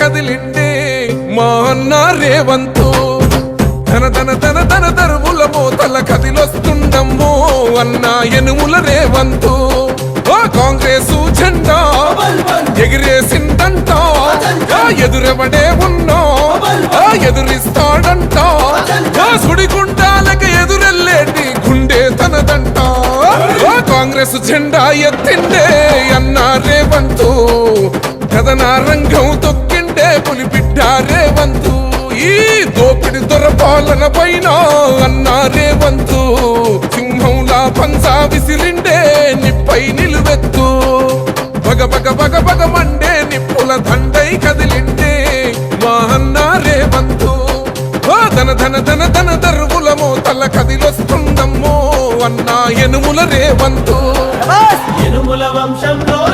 కదిలిండే మా అన్న రేవంతు. తన తన తన తన తరువుల మోతల కదిలొస్తుండమ్మో అన్న ఎనుముల రేవంతు. ఓ కాంగ్రెస్ జెండా ఎగిరేసిందంట. ఎదురెవడే ఉన్నా? ఆ ఎదురిస్తాడంట. ఆ సుడిగుండాలకు ఎదురెళ్ళేటి గుండె తనదంట. కాంగ్రెస్ జెండా ఎత్తిండే అన్నారే వంతు కథన రంగం తొక్కిండే పులిబిడ్డ వంతు ఈ దోపిడి దొరపాలన పైన అన్నారే వంతు సింహంలా పంచా విసిరిండే నిప్పై నిలువెత్తు. బగ బగ బగ బగ ఎనుముల రేవంతు. ఎనుముల వంశంలోన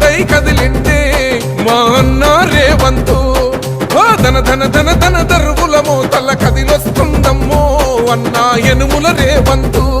కదిలిండే మా అన్న రేవంతు. ధన ధన ధన ధన దర్వులమో తల కదిలొస్తుందమ్మో అన్నా ఎనుముల రేవంతు.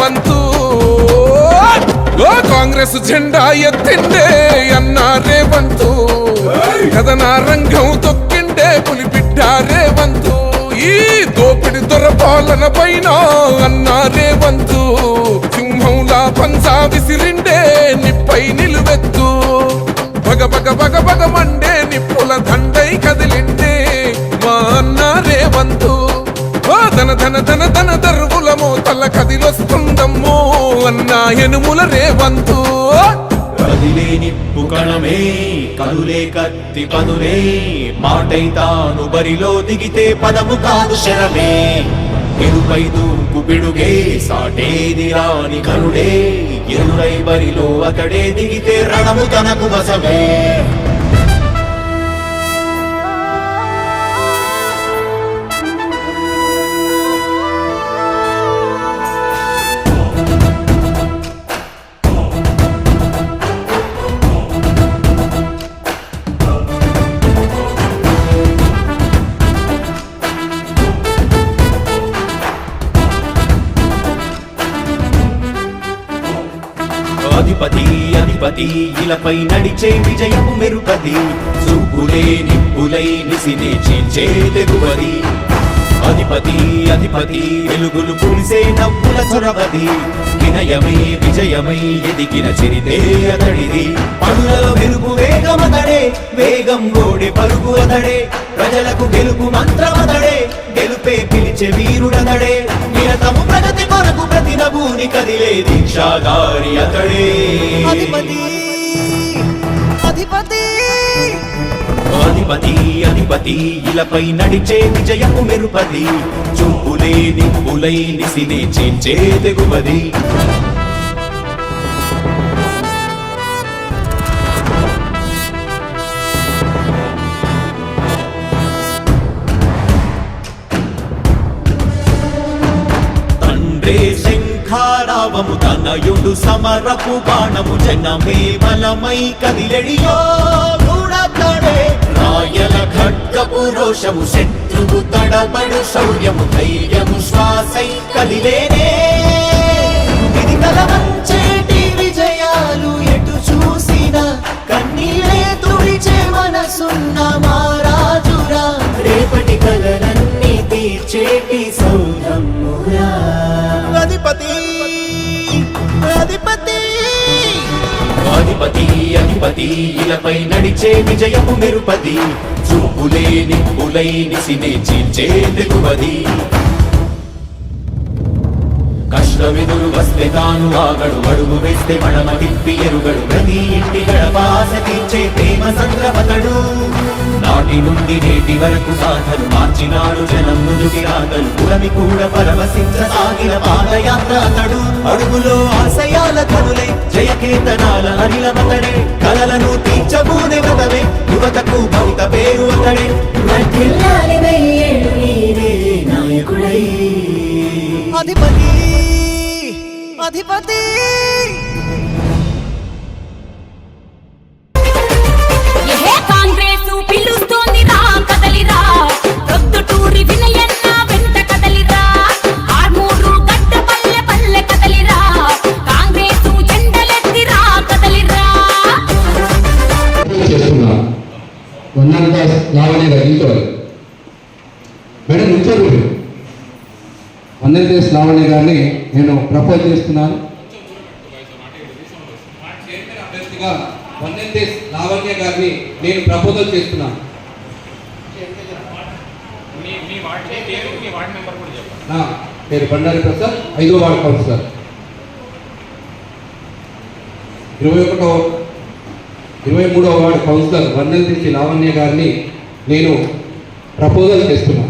వంతు. ఓ కాంగ్రెస్ జెండా ఎత్తిండే అన్నా రేవంతు. కథన రంగం తొక్కిండే పులిబిడ్డ రేవంతు. ఈ దోపిడి దొరపాలన పైన అన్నా రేవంతు. సింహంలా పంజా విసిరిండే నిప్పై నిలువెత్తు. బగ బగ బగ బగ మండే నిప్పుల దండై కదిలిండే మా అన్నా రేవంతు. ఓ ధన ధన ధన ధన ధర మోతల కదిలొస్తుందమ్మో అన్న ఎనుముల రేవంతు. కదిలే నిప్పు కణమే కదులే కత్తి పదులే మాటై తాను బరిలో దిగితే పదము కాదు శరమే. ఎరుపై దూకు పిడుగే సాటేది రాని కరుడే ఎరుడై బరిలో అతడే దిగితే రణము తనకు వసమే అధిపతి ఇలపై నడిచే విజయము మెరుపది చూపులే నిప్పులై నిసినే చీల్చే తెగువది. అధిపతి అధిపతి వెలుగులు పులిసే నవ్వుల చొరవది వినయమై విజయమై ఎదిగిన చరితే అతడిది. పనుల వెలుగు వేగమతడే వేగం గోడి పలుగు అతడే. ప్రజలకు గెలుపు మంత్రమతడే గెలుపే పిలిచే వీరుడతడే. నిరతము ప్రగతి కొరకు ప్రతి నభూని కదిలే దీక్షాగారి అతడే. అధిపతి అధిపతి అధిపతి అధిపతి ఇలపై నడిచే విజయపు మెరుపది. చూపులే నిప్పులై నిసినే చేంచే తెగువది. శంఖారావము తనయుడు సమరపు బాణము జనమే బలమై కదిలెడియో. రాయల ఖడ్గపు రోషము శత్రువు తడబడు శౌర్యము ధైర్యము శ్వాసై కదిలేనే. ఇది కలవంచేటి విజయాలు ఎటు చూసినా కన్నీలే తుడిచే మనసున్న మారాజురా రేపటి కలలన్నీ తీర్చేటి అధిపతి అధిపతి ఇలపై నడిచే విజయము మెరుపది చూపులే నిప్పులై నిసినే చీల్చే తెగువది కష్టమెదురు వస్తే తాను ఆగడు అడుగు వేస్తే మడమ తిప్పి ఎరుగడు. ప్రతి ఇంటి గడపాస తీర్చే ప్రేమ సంద్రపతడు. నాటి నుండి నేటి వరకు సాధను మార్చినాడు జనం ముందుకి రాగలు పురమి కూడా పరవశించ సాగిన పాదయాత్ర అతడు. అడుగులో ఆశయాల కనులే జయకేతనాల అనిలమతడే కలలను తీర్చబూనే వ్రతమే యువతకు భవిత పేరు అతడే. అధిపతి అధిపతి! కాంగ్రెసు పిలుస్తోంది లావణ్య గారు నిల్చోవాలి మేడం నిల్చోరు మీరు వందనదేశ్ లావణ్య గారిని నేను ప్రపోజ్ చేస్తున్నాను. అభ్యర్థిగా వందనదేశ్ లావణ్య గారిని నేను ప్రపోజల్ చేస్తున్నాను. నా పేరు బండారి ప్రసాద్ ఐదో వార్డ్ కౌన్సిలర్. ఇరవై ఒకటో ఇరవై మూడవ వార్డు కౌన్సిలర్ వందనతిచ్చి లావణ్య గారిని నేను ప్రపోజల్ చేస్తున్నా.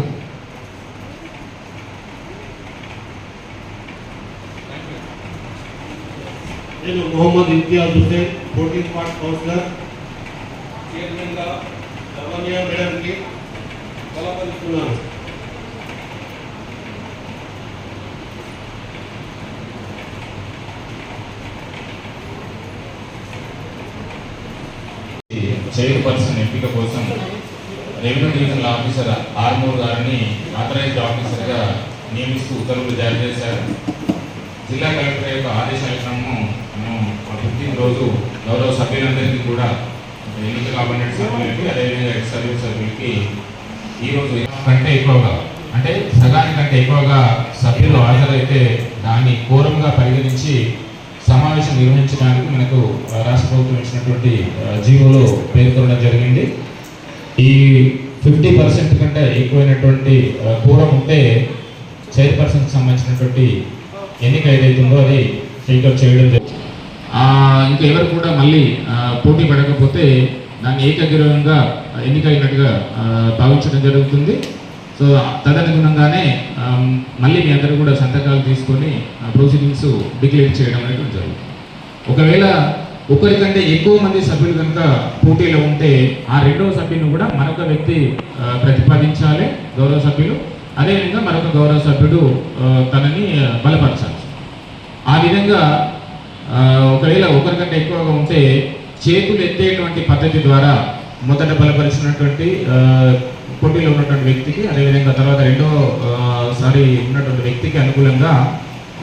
నేను Mohammed Imtiaz Hussain fourteen ward councillor. చైర్మన్గా లవణ్య మేడంకి బలపరుస్తున్నాను చైర్పర్సన్ ఎంపిక కోసం రెవెన్యూ డివిజనల్ ఆఫీసర్ ఆర్మూర్ గారిని ఆథరైజ్డ్ ఆఫీసర్గా నియమిస్తూ ఉత్తర్వులు జారీ చేశారు. జిల్లా కలెక్టర్ యొక్క ఆదేశాల క్రమము మనం ఫిఫ్టీన్ రోజు గౌరవ సభ్యులందరికీ కూడా ఎన్నిక కాబడిన సభ్యులకి అదేవిధంగా ఎక్స్ సర్వీస్ సభ్యులకి ఈరోజు కంటే ఎక్కువగా అంటే సగానికంటే ఎక్కువగా సభ్యులు హాజరైతే దాన్ని కోరంగా పరిగణించి సమావేశం నిర్వహించడానికి మనకు రాష్ట్ర ప్రభుత్వం ఇచ్చినటువంటి జీవోలో పేర్కొనడం జరిగింది. ఈ ఫిఫ్టీ పర్సెంట్ కంటే ఎక్కువైనటువంటి ఆ, కూరం ఉంటే చైర్పర్సన్కి సంబంధించినటువంటి ఎన్నిక ఏదైతుందో అది టేకప్ చేయడం జరిగింది ఇంకా ఎవరు కూడా మళ్ళీ పోటీ పడకపోతే దాన్ని ఏకగ్రీవంగా ఎన్నికైనట్టుగా భావించడం జరుగుతుంది. సో తదనుగుణంగానే మళ్ళీ మీ అందరూ కూడా సంతకాలు తీసుకొని ప్రొసీడింగ్స్ డిక్లేర్ చేయడం అనేది జరుగుతుంది. ఒకవేళ ఒకరికంటే ఎక్కువ మంది సభ్యులు కనుక పోటీలో ఉంటే ఆ రెండవ సభ్యుని కూడా మరొక వ్యక్తి ప్రతిపాదించాలి గౌరవ సభ్యులు. అదేవిధంగా మరొక గౌరవ సభ్యుడు తనని బలపరచాలి. ఆ విధంగా ఒకవేళ ఒకరికంటే ఎక్కువగా ఉంటే చేతులు ఎత్తేటువంటి పద్ధతి ద్వారా మొదట బలపరిచినటువంటి పోటీలో ఉన్నటువంటి వ్యక్తికి అదేవిధంగా తర్వాత రెండో ఉన్నటువంటి వ్యక్తికి అనుకూలంగా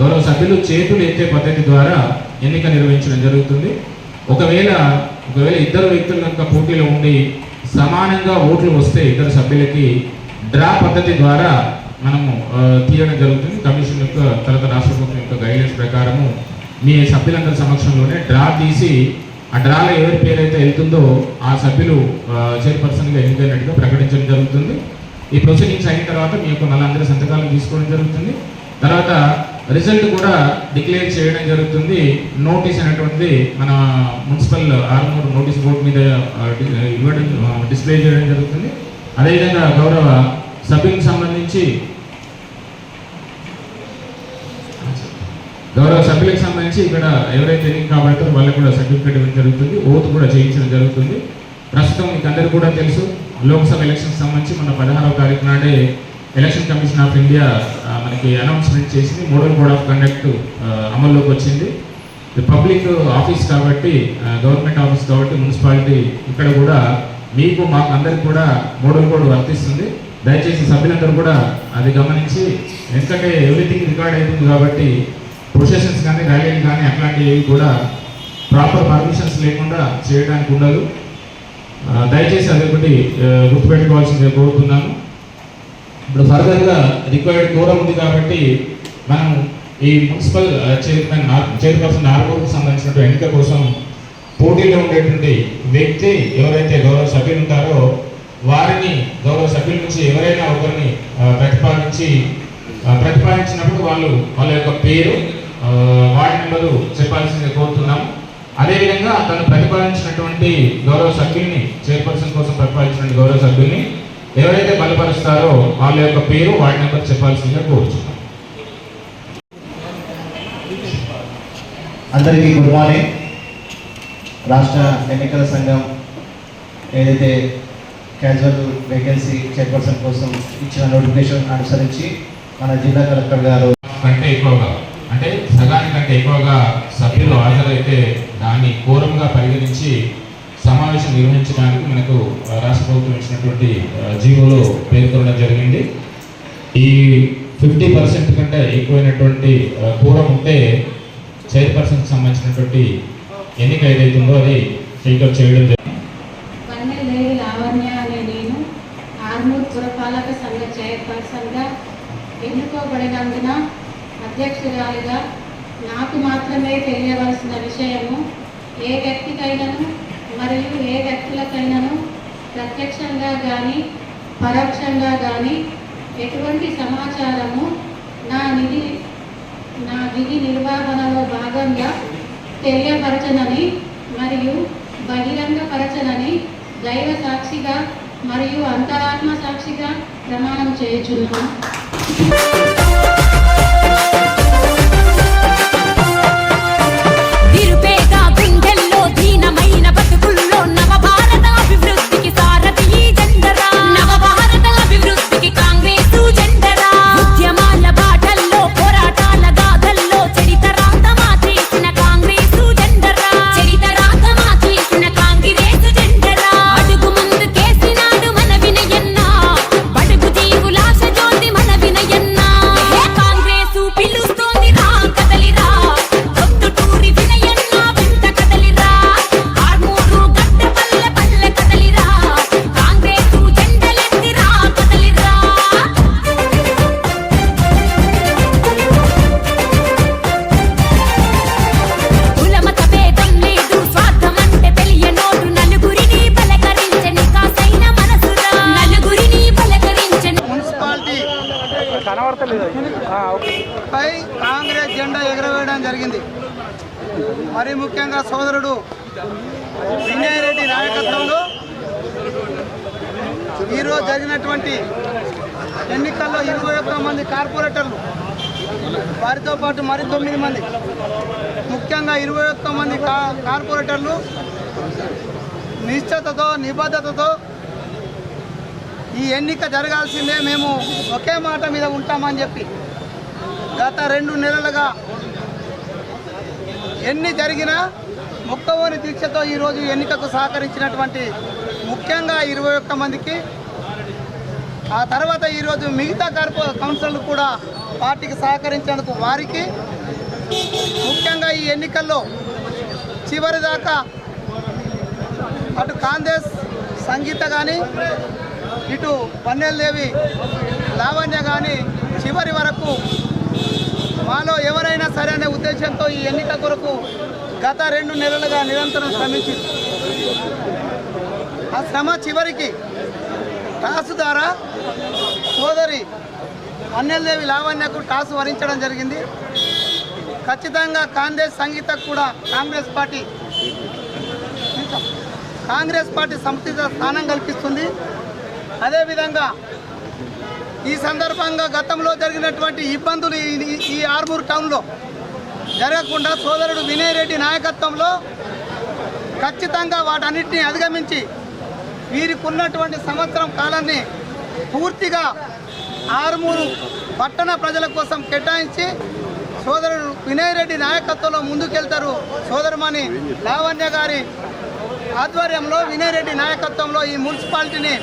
గౌరవ సభ్యులు చేతులు ఎత్తే పద్ధతి ద్వారా ఎన్నిక నిర్వహించడం జరుగుతుంది. ఒకవేళ ఒకవేళ ఇద్దరు వ్యక్తులు కనుక పోటీలో ఉండి సమానంగా ఓట్లు వస్తే ఇద్దరు సభ్యులకి డ్రా పద్ధతి ద్వారా మనము తీయడం జరుగుతుంది. కమిషన్ యొక్క తర్వాత రాష్ట్ర ప్రభుత్వం యొక్క గైడెన్స్ ప్రకారము మీ సభ్యులందరి సమక్షంలోనే డ్రా తీసి ఆ డ్రాలో ఎవరి పేరు అయితే వెళ్తుందో ఆ సభ్యులు చైర్పర్సన్గా ఎన్నికైనట్టుగా ప్రకటించడం జరుగుతుంది. ఈ ప్రొసీడింగ్స్ అయిన తర్వాత మీ యొక్క మళ్ళీ సంతకాలను తీసుకోవడం జరుగుతుంది. తర్వాత రిజల్ట్ కూడా డిక్లేర్ చేయడం జరుగుతుంది. నోటీస్ అనేటువంటిది మన మున్సిపల్ ఆర్మూర్ నోటీస్ బోర్డు మీద ఇవ్వడం డిస్ప్లే చేయడం జరుగుతుంది. అదేవిధంగా గౌరవ సభ్యులకు సంబంధించి గౌరవ సభ్యులకు సంబంధించి ఇక్కడ ఎవరైతే ఎన్నిక కాబడతారో వాళ్ళకి కూడా సర్టిఫికేట్ ఇవ్వడం జరుగుతుంది. ఓత్ కూడా చేయించడం జరుగుతుంది. ప్రస్తుతం మీకు అందరికీ కూడా తెలుసు లోక్సభ ఎలక్షన్కి సంబంధించి మన పదహారవ తారీఖు నాడే ఎలక్షన్ కమిషన్ ఆఫ్ ఇండియా మనకి అనౌన్స్మెంట్ చేసింది. మోడల్ కోడ్ ఆఫ్ కండక్ట్ అమల్లోకి వచ్చింది. పబ్లిక్ ఆఫీస్ కాబట్టి గవర్నమెంట్ ఆఫీస్ కాబట్టి మున్సిపాలిటీ ఇక్కడ కూడా మీకు మాకు అందరికి కూడా మోడల్ కోడ్ వర్తిస్తుంది. దయచేసి సభ్యులందరూ కూడా అది గమనించి ఎందుకంటే ఎవ్రీథింగ్ రికార్డ్ అవుతుంది కాబట్టి ప్రొసెషన్స్ కానీ ర్యాలీలు కానీ అట్లాంటివి కూడా ప్రాపర్ పర్మిషన్స్ లేకుండా చేయడానికి ఉండదు. దయచేసి అది ఒకటి ఆ, కోరుతున్నాను. ఇప్పుడు ఫర్దర్గా రిక్వైర్డ్ దూరం ఉంది కాబట్టి మనం ఈ మున్సిపల్ చైర్మన్ చైర్పర్సన్ ఆర్మూర్కి సంబంధించినటువంటి ఎన్నిక కోసం పోటీలో ఉండేటువంటి వ్యక్తి ఎవరైతే గౌరవ సభ్యులు ఉంటారో వారిని గౌరవ సభ్యుల నుంచి ఎవరైనా ఒకరిని uh, ప్రతిపాదించి uh, ప్రతిపాదించినప్పుడు వాళ్ళు వాళ్ళ యొక్క పేరు ఆ, వార్డు నెంబరు చెప్పాల్సింది కోరుతున్నాము అదేవిధంగా తను ప్రతిపాదించినటువంటి గౌరవ సభ్యుల్ని చైర్పర్సన్ కోసం ప్రతిపాదించిన గౌరవ సభ్యుల్ని ఎవరైతే బలపరుస్తారో వాళ్ళ యొక్క పేరు వార్డు నెంబర్ చెప్పాల్సిందిగా కోరుచున్నాం. అందరికీ గుడ్ మార్నింగ్. రాష్ట్ర ఎన్నికల సంఘం ఏదైతే క్యాజువల్ వేకెన్సీ చైర్పర్సన్ కోసం ఇచ్చిన నోటిఫికేషన్ అనుసరించి మన జిల్లా కలెక్టర్ గారు కంటే ఎక్కువగా అంటే సగానికంటే ఎక్కువగా సభ్యులు హాజరైతే దాన్ని కోరంగా పరిగణించి సమావేశం నిర్వహించడానికి మనకు రాష్ట్ర ప్రభుత్వం ఇచ్చినటువంటి జీవోలో పేర్కొనడం జరిగింది. ఈ ఫిఫ్టీ పర్సెంట్ కంటే ఎక్కువైనటువంటి దూరం ఉంటే చైర్పర్సన్కి సంబంధించినటువంటి ఎన్నిక ఏదైతుందో అది స్పీకర్ చేయడం జరిగింది. నేను. పురపాలక సంఘ చైర్పర్సన్గా ఎన్నుకోబడినందున అధ్యక్షురాలిగా నాకు మాత్రమే తెలియవలసిన విషయము ఏ వ్యక్తికైనాను మరియు ఏ వ్యక్తులకైనాను ప్రత్యక్షంగా కానీ పరోక్షంగా కానీ ఎటువంటి సమాచారము నా నిధి నా విధి నిర్వహణలో భాగంగా తెలియపరచనని మరియు బహిరంగపరచనని దైవ సాక్షిగా మరియు అంతరాత్మ సాక్షిగా ప్రమాణం చేయుచున్నాను. ఈరోజు జరిగినటువంటి ఎన్నికల్లో ఇరవై ఒక్క మంది కార్పొరేటర్లు వారితో పాటు మరి తొమ్మిది మంది ముఖ్యంగా ఇరవై ఒక్క మంది కా కార్పొరేటర్లు నిశ్చితతో నిబద్ధతతో ఈ ఎన్నిక జరగాల్సిందే. మేము ఒకే మాట మీద ఉంటామని చెప్పి గత రెండు నెలలుగా ఎన్ని జరిగినా మొక్కవోని దీక్షతో ఈరోజు ఎన్నికకు సహకరించినటువంటి ముఖ్యంగా ఇరవై ఒక్క మందికి. ఆ తర్వాత ఈరోజు మిగతా కార్పొ కౌన్సిలర్లు కూడా పార్టీకి సహకరించినందుకు వారికి ముఖ్యంగా ఈ ఎన్నికల్లో చివరి దాకా అటు కాంగ్రెస్ సంగీత కానీ ఇటు పన్నెల్దేవి లావణ్య కానీ చివరి వరకు మాలో ఎవరైనా సరే అనే ఉద్దేశంతో ఈ ఎన్నిక కొరకు గత రెండు నెలలుగా నిరంతరం శ్రమించింది ఆ శ్రమ చివరికి టాసు ద్వారా సోదరి అన్నెల్దేవి లావణ్యకు టాసు వరించడం జరిగింది. ఖచ్చితంగా కాంగ్రెస్ సంగీత కూడా కాంగ్రెస్ పార్టీ కాంగ్రెస్ పార్టీ సముచిత స్థానం కల్పిస్తుంది. అదేవిధంగా ఈ సందర్భంగా గతంలో జరిగినటువంటి ఇబ్బందులు ఈ- ఈ ఆర్మూర్ టౌన్లో జరగకుండా సోదరుడు వినయ్ రెడ్డి నాయకత్వంలో ఖచ్చితంగా వాటన్నిటిని అధిగమించి వీరికి ఉన్నటువంటి సంవత్సరం కాలాన్ని పూర్తిగా ఆరుమూరు పట్టణ ప్రజల కోసం కేటాయించి సోదరుడు వినయ్ రెడ్డి నాయకత్వంలో ముందుకెళ్తారు సోదరుమణి లావణ్య గారి ఆధ్వర్యంలో వినయ్ రెడ్డి నాయకత్వంలో ఈ మున్సిపాలిటీని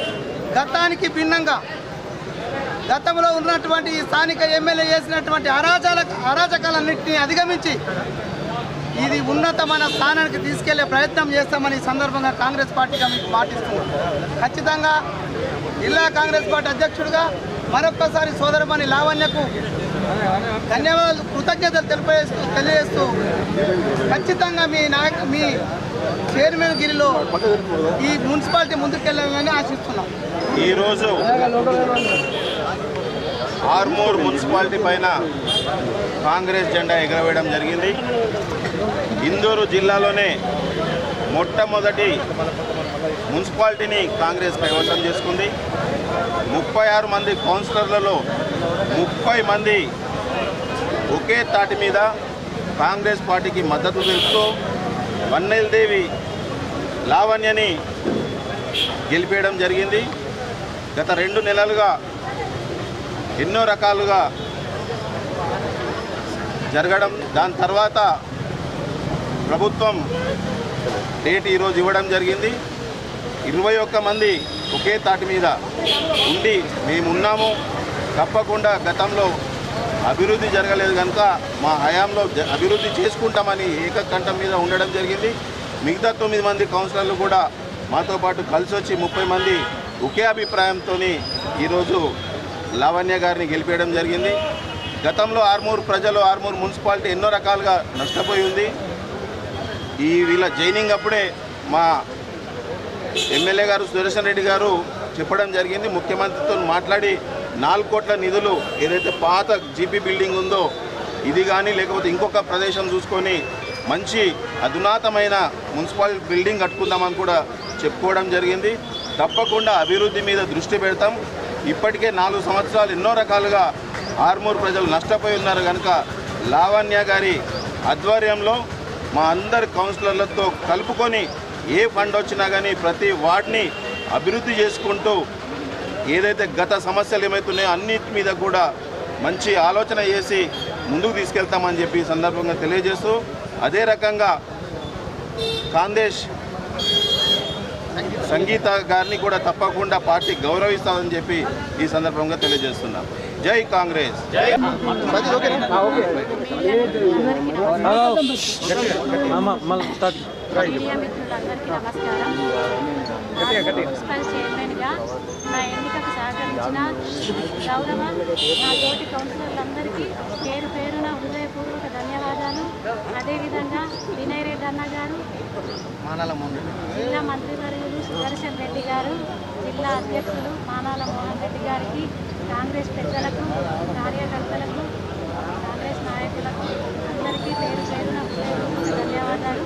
గతానికి భిన్నంగా గతంలో ఉన్నటువంటి ఈ స్థానిక ఎమ్మెల్యే చేసినటువంటి అరాచక అరాచకాలన్నింటినీ అధిగమించి ఇది ఉన్నతమైన స్థానానికి తీసుకెళ్ళే ప్రయత్నం చేస్తామని సందర్భంగా కాంగ్రెస్ పార్టీగా మీకు పాటిస్తున్నాం ఖచ్చితంగా జిల్లా కాంగ్రెస్ పార్టీ అధ్యక్షుడిగా మరొక్కసారి సోదరమణి లావణ్యకు ధన్యవాదాలు కృతజ్ఞతలు తెలిపేస్తూ తెలియజేస్తూ ఖచ్చితంగా మీ నాయక మీ చైర్మన్ గిరిలో ఈ మున్సిపాలిటీ ముందుకెళ్ళాలని ఆశిస్తున్నాం. ఈరోజు ఆర్మూర్ మున్సిపాలిటీ పైన కాంగ్రెస్ జెండా ఎగరవేయడం జరిగింది. ఇందూరు జిల్లాలోనే మొట్టమొదటి మున్సిపాలిటీని కాంగ్రెస్ కైవసం చేసుకుంది. ముప్పై ఆరు మంది కౌన్సిలర్లలో ముప్పై మంది ఒకే తాటి మీద కాంగ్రెస్ పార్టీకి మద్దతు తెలుపుతూ వన్నెల్దేవి లావణ్యని గెలిపేయడం జరిగింది. గత రెండు నెలలుగా ఎన్నో రకాలుగా జరగడం దాని తర్వాత ప్రభుత్వం డేట్ ఈరోజు ఇవ్వడం జరిగింది. ఇరవై ఒక్క మంది ఒకే తాటి మీద ఉండి మేమున్నాము. తప్పకుండా గతంలో అభివృద్ధి జరగలేదు కనుక మా హయాంలో జ- అభివృద్ధి చేసుకుంటామని ఏకకంఠం మీద ఉండడం జరిగింది. మిగతా తొమ్మిది మంది కౌన్సిలర్లు కూడా మాతో పాటు కలిసి వచ్చి ముప్పై మంది ఒకే అభిప్రాయంతో ఈరోజు లావణ్య గారిని గెలిపేయడం జరిగింది. గతంలో ఆర్మూర్ ప్రజలు ఆర్మూర్ మున్సిపాలిటీ ఎన్నో రకాలుగా నష్టపోయి ఉంది. ఈ వీళ్ళ జైనింగ్ అప్పుడే మా ఎమ్మెల్యే గారు సుదర్శన్ రెడ్డి గారు చెప్పడం జరిగింది. ముఖ్యమంత్రితో మాట్లాడి నాలుగు కోట్ల నిధులు ఏదైతే పాత జీపీ బిల్డింగ్ ఉందో ఇది కానీ లేకపోతే ఇంకొక ప్రదేశం చూసుకొని మంచి అధునాతమైన మున్సిపల్ బిల్డింగ్ కట్టుకుందామని కూడా చెప్పుకోవడం జరిగింది. తప్పకుండా అభివృద్ధి మీద దృష్టి పెడతాం. ఇప్పటికే నాలుగు సంవత్సరాలు ఎన్నో రకాలుగా ఆర్మూర్ ప్రజలు నష్టపోయి ఉన్నారు. కనుక లావణ్య గారి ఆధ్వర్యంలో మా అందరి కౌన్సిలర్లతో కలుపుకొని ఏ ఫండ్ వచ్చినా కానీ ప్రతి వార్డ్ని అభివృద్ధి చేసుకుంటూ ఏదైతే గత సమస్యలు ఏమవుతున్నాయో అన్నిటి మీద కూడా మంచి ఆలోచన చేసి ముందుకు తీసుకెళ్తామని చెప్పి సందర్భంగా తెలియజేస్తూ అదే రకంగా కాందేశ్ సంగీత గారిని కూడా తప్పకుండా పార్టీ గౌరవిస్తామని చెప్పి ఈ సందర్భంగా తెలియజేస్తున్నాను జై కాంగ్రెస్. మీడియా మిత్రులందరికీ నమస్కారం. మున్సిపల్ చైర్మన్గా నా ఎన్నికకు సహకరించిన గౌరవ నా తోటి కౌన్సిలర్లందరికీ పేరు పేరున హృదయపూర్వక ధన్యవాదాలు. అదేవిధంగా వినయ్ రెడ్డి అన్న గారు జిల్లా మంత్రివర్యులు సుదర్శన్ రెడ్డి గారు జిల్లా అధ్యక్షులు మానాల మోహన్ రెడ్డి గారికి కాంగ్రెస్ పెద్దలకు కార్యకర్తలకు కాంగ్రెస్ నాయకులకు అందరికీ పేరు పేరున ధన్యవాదాలు.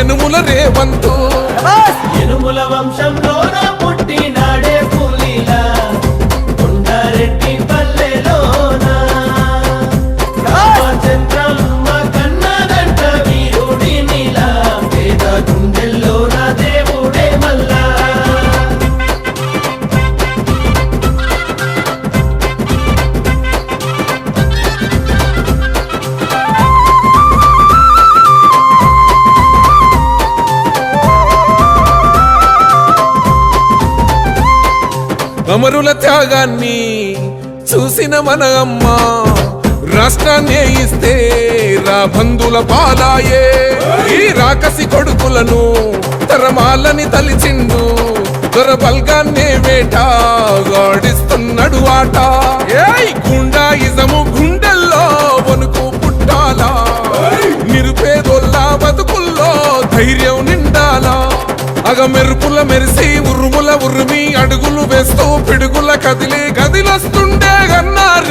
ఎనుముల రేవంతు. ఎనుముల వంశంలోన అమరుల త్యాగాన్ని చూసిన మన అమ్మ రాష్ట్రాన్నే ఇస్తే రా బంధుల పాలాయే. ఈ రాకసి కొడుకులను తరమాలని తలిచిండు దొరబల్గాన్నే వేట గాడిస్తున్నాడు ఆట. ఏయ్ గుండాయిజము గుండెల్లో వణుకు పుట్టాలా? నిరుపేదోళ్ళ బతుకుల్లో ధైర్యం పగమెరుపుల మెరిసి ఉరుముల ఉరుమి అడుగులు వేస్తూ పిడుగుల కదిలే గదిలొస్తుండే అన్నారే.